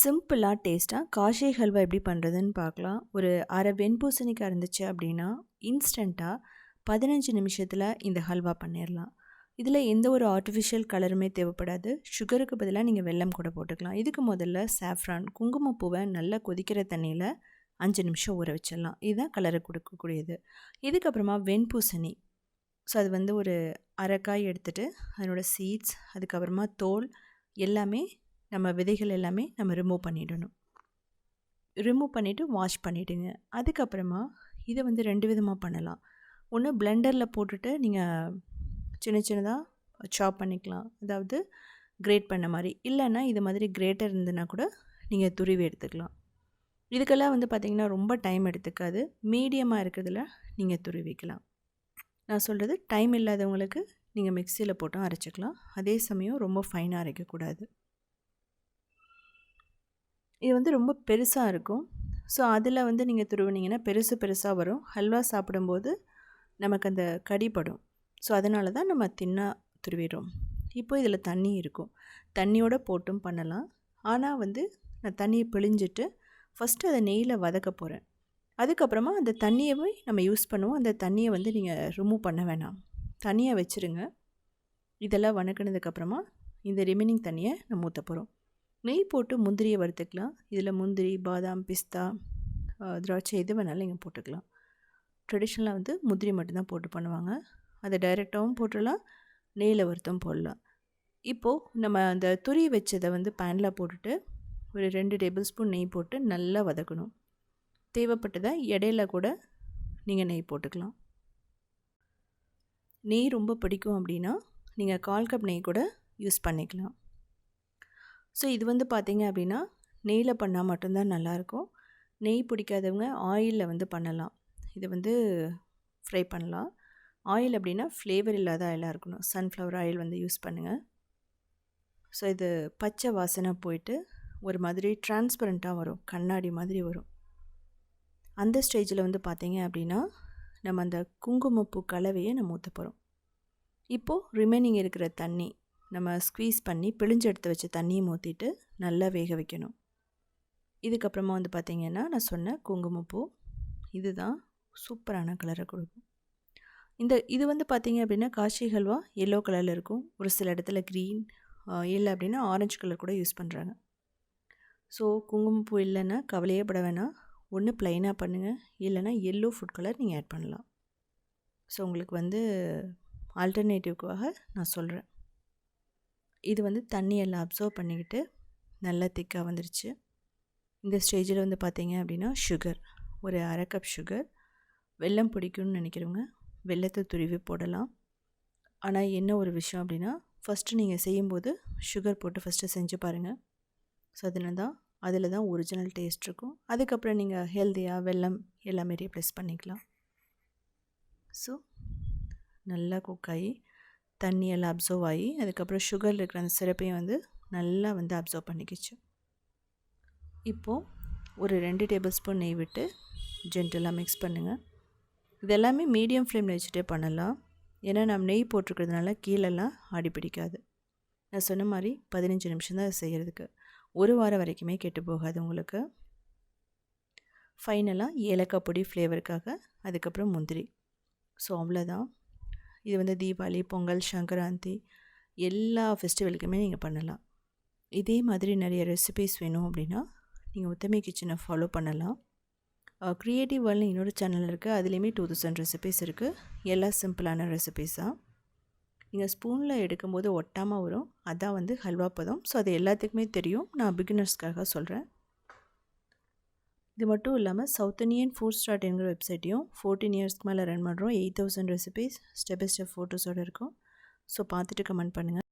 சிம்பிளாக டேஸ்ட்டாக காஷி ஹல்வா எப்படி பண்ணுறதுன்னு பார்க்கலாம். ஒரு அரை வெண்பூசணிக்காய் இருந்துச்சு அப்படின்னா இன்ஸ்டண்ட்டாக பதினஞ்சு நிமிஷத்தில் இந்த ஹல்வா பண்ணிடலாம் இதில் எந்த ஒரு ஆர்டிஃபிஷியல் கலருமே தேவைப்படாது. சுகருக்கு பதிலாக நீங்கள் வெல்லம் கூட போட்டுக்கலாம். இதுக்கு முதல்ல சாஃப்ரான் குங்குமப்பூவை நல்லா கொதிக்கிற தண்ணியில் அஞ்சு நிமிஷம் ஊற வச்சிடலாம் இதுதான் கலரை கொடுக்கக்கூடியது. இதுக்கப்புறமா வெண்பூசணி. ஸோ அது வந்து ஒரு அரைக்காய் எடுத்துகிட்டு அதனோட சீட்ஸ் அதுக்கப்புறமா தோல் எல்லாமே நம்ம விதைகள் எல்லாமே நம்ம ரிமூவ் பண்ணிடணும். ரிமூவ் பண்ணிவிட்டு வாஷ் பண்ணிவிடுங்க அதுக்கப்புறமா இதை வந்து ரெண்டு விதமாக பண்ணலாம். ஒன்று பிளெண்டரில் போட்டுட்டு நீங்கள் சின்ன சின்னதாக சாப் பண்ணிக்கலாம். அதாவது கிரேட் பண்ண மாதிரி. இல்லைன்னா இது மாதிரி கிரேட்டர் இருந்ததுன்னா கூட நீங்கள் துருவி எடுத்துக்கலாம். இதுக்கெல்லாம் வந்து பார்த்திங்கன்னா ரொம்ப டைம் எடுத்துக்காது. மீடியமாக இருக்கிறதுல நீங்கள் துருவிக்கலாம். நான் சொல்கிறது டைம் இல்லாதவங்களுக்கு நீங்கள் மிக்சியில் போட்டும் அரைச்சிக்கலாம். அதே சமயம் ரொம்ப ஃபைனாக அரைக்கக்கூடாது. இது வந்து ரொம்ப பெருசாக இருக்கும். ஸோ அதில் வந்து நீங்கள் துருவினீங்கன்னா பெருசு பெருசாக வரும். ஹல்வா சாப்பிடும்போது நமக்கு அந்த கடிப்படும் ஸோ அதனால தான் நம்ம தின்னாக துருவிடுறோம். இப்போ இதில் தண்ணி இருக்கும். தண்ணியோடு போட்டும் பண்ணலாம். ஆனால் வந்து நான் தண்ணியை பிழிஞ்சிட்டு ஃபஸ்ட்டு அதை நெய்யில் வதக்க போகிறேன் அதுக்கப்புறமா அந்த தண்ணியவே நம்ம யூஸ் பண்ணுவோம். அந்த தண்ணியை வந்து நீங்கள் ரிமூவ் பண்ண வேணாம். தண்ணியை வச்சுருங்க. இதெல்லாம் வணக்கினதுக்கப்புறமா இந்த ரிமைனிங் தண்ணியை நம்ம ஊற்ற போகிறோம் நெய் போட்டு முந்திரியை வறுத்துக்கலாம். இதில் முந்திரி பாதாம் பிஸ்தா திராட்சை எது வேணாலும் நீங்கள் போட்டுக்கலாம். ட்ரெடிஷ்னலாக வந்து முந்திரி மட்டும்தான் போட்டு பண்ணுவாங்க. அதை டைரெக்டாகவும் போட்டுடலாம் நெய்யில் வறுத்தும் போடலாம். இப்போது நம்ம அந்த துரி வச்சதை வந்து பேனில் போட்டுட்டு ஒரு ரெண்டு டேபிள் ஸ்பூன் நெய் போட்டு நல்லா வதக்கணும். தேவைப்பட்டதை இடையில கூட நீங்கள் நெய் போட்டுக்கலாம். நெய் ரொம்ப பிடிக்கும் அப்படின்னா நீங்கள் கால் கப் நெய் கூட யூஸ் பண்ணிக்கலாம். ஸோ இது வந்து பார்த்திங்க அப்படின்னா நெய்யில் பண்ணால் மட்டும்தான் நல்லாயிருக்கும். நெய் பிடிக்காதவங்க ஆயிலில் வந்து பண்ணலாம். இது வந்து ஃப்ரை பண்ணலாம். ஆயில் அப்படின்னா ஃப்ளேவர் இல்லாத ஆயிலாக இருக்கணும். சன்ஃப்ளவர் ஆயில் வந்து யூஸ் பண்ணுங்கள் ஸோ இது பச்சை வாசனை போயிட்டு ஒரு மாதிரி டிரான்ஸ்பரண்ட்டாக வரும். கண்ணாடி மாதிரி வரும். அந்த ஸ்டேஜில் வந்து பார்த்தீங்க அப்படின்னா நம்ம அந்த குங்குமப்பூ கலவையை நம்ம ஊற்ற போகிறோம் இப்போது ரிமைனிங் இருக்கிற தண்ணி. நம்ம ஸ்க்வீஸ் பண்ணி பிழிஞ்சு எடுத்து வச்ச தண்ணியை ஊற்றிட்டு நல்லா வேக வைக்கணும். இதுக்கப்புறமா வந்து பார்த்திங்கன்னா நான் சொன்ன குங்குமப்பூ இதுதான் சூப்பரான கலரை கொடுக்கும். இந்த இது வந்து பார்த்திங்க அப்படின்னா காஷி ஹல்வா எல்லோ கலரில் இருக்கும். ஒரு சில இடத்துல க்ரீன் இல்லை அப்படின்னா ஆரஞ்சு கலர் கூட யூஸ் பண்ணுறாங்க ஸோ குங்குமப்பூ இல்லைன்னா கவலையே பட வேணாம். ஒன்று ப்ளைனாக பண்ணுங்கள் இல்லைன்னா எல்லோ ஃபுட் கலர் நீங்கள் ஆட் பண்ணலாம். ஸோ உங்களுக்கு வந்து ஆல்டர்னேட்டிவ்க்காக நான் சொல்கிறேன் இது வந்து தண்ணியெல்லாம் அப்சர்வ் பண்ணிக்கிட்டு நல்லா திக்காக வந்துருச்சு. இந்த ஸ்டேஜில் வந்து பார்த்தீங்க அப்படின்னா சுகர் ஒரு அரை கப் சுகர் வெல்லம் பிடிக்கும்னு நினைக்கிறவங்க வெள்ளத்தை துருவி போடலாம். ஆனால் என்ன ஒரு விஷயம் அப்படின்னா ஃபஸ்ட்டு நீங்கள் செய்யும்போது சுகர் போட்டு ஃபஸ்ட்டு செஞ்சு பாருங்கள் ஸோ அதில் தான் அதில் தான் ஒரிஜினல் டேஸ்ட் இருக்கும். அதுக்கப்புறம் நீங்கள் ஹெல்த்தியாக வெல்லம் எல்லாமே ரீப்ளேஸ் பண்ணிக்கலாம். ஸோ நல்லா குக் ஆகி தண்ணியெல்லாம் அப்சர்வ் ஆகி அதுக்கப்புறம் சுகரில் இருக்கிற அந்த சிறப்பையும் வந்து நல்லா வந்து அப்சர்வ் பண்ணிக்கிச்சு. இப்போது ஒரு ரெண்டு டேபிள் ஸ்பூன் நெய் விட்டு ஜென்டலாக மிக்ஸ் பண்ணுங்கள் இதெல்லாமே மீடியம் ஃப்ளேமில் வச்சுட்டே பண்ணலாம். ஏன்னா நம்ம நெய் போட்டிருக்கிறதுனால கீழெல்லாம் ஆடி பிடிக்காது. நான் சொன்ன மாதிரி பதினஞ்சு நிமிஷம் தான் அதை செய்கிறதுக்கு ஒரு வாரம் வரைக்குமே கெட்டு போகாது உங்களுக்கு. ஃபைனலாக ஏலக்காய் பொடி ஃப்ளேவருக்காக அதுக்கப்புறம் முந்திரி. ஸோ அவ்வளோதான் இது வந்து தீபாவளி பொங்கல் சங்கராந்தி எல்லா ஃபெஸ்டிவலுக்குமே நீங்கள் பண்ணலாம். இதே மாதிரி நிறைய ரெசிபீஸ் வேணும் அப்படின்னா நீங்கள் உத்தமி கிச்சனை ஃபாலோ பண்ணலாம். க்ரியேட்டிவ் வேர்ல்டு இன்னொரு சேனல் இருக்குது அதுலேயுமே டூ தௌசண்ட் ரெசிபீஸ் இருக்குது எல்லாம் சிம்பிளான ரெசிபீஸ் தான் நீங்கள் ஸ்பூனில் எடுக்கும்போது ஒட்டாமல் வரும். அதான் வந்து ஹல்வா பதம். ஸோ அது எல்லாத்துக்குமே தெரியும். நான் பிகினர்ஸ்க்காக சொல்கிறேன் இது மட்டும் இல்லாமல் சவுத் இண்டியன் ஃபுட் ஸ்டார்ட் என்கிற வெப்சைட்டையும் ஃபோர்டீன் இயர்ஸ்க்கு மேலே ரன் பண்ணுறோம் eight thousand recipes step by step ஃபோட்டோஸோடு இருக்கும். ஸோ பார்த்துட்டு கமெண்ட் பண்ணுங்கள்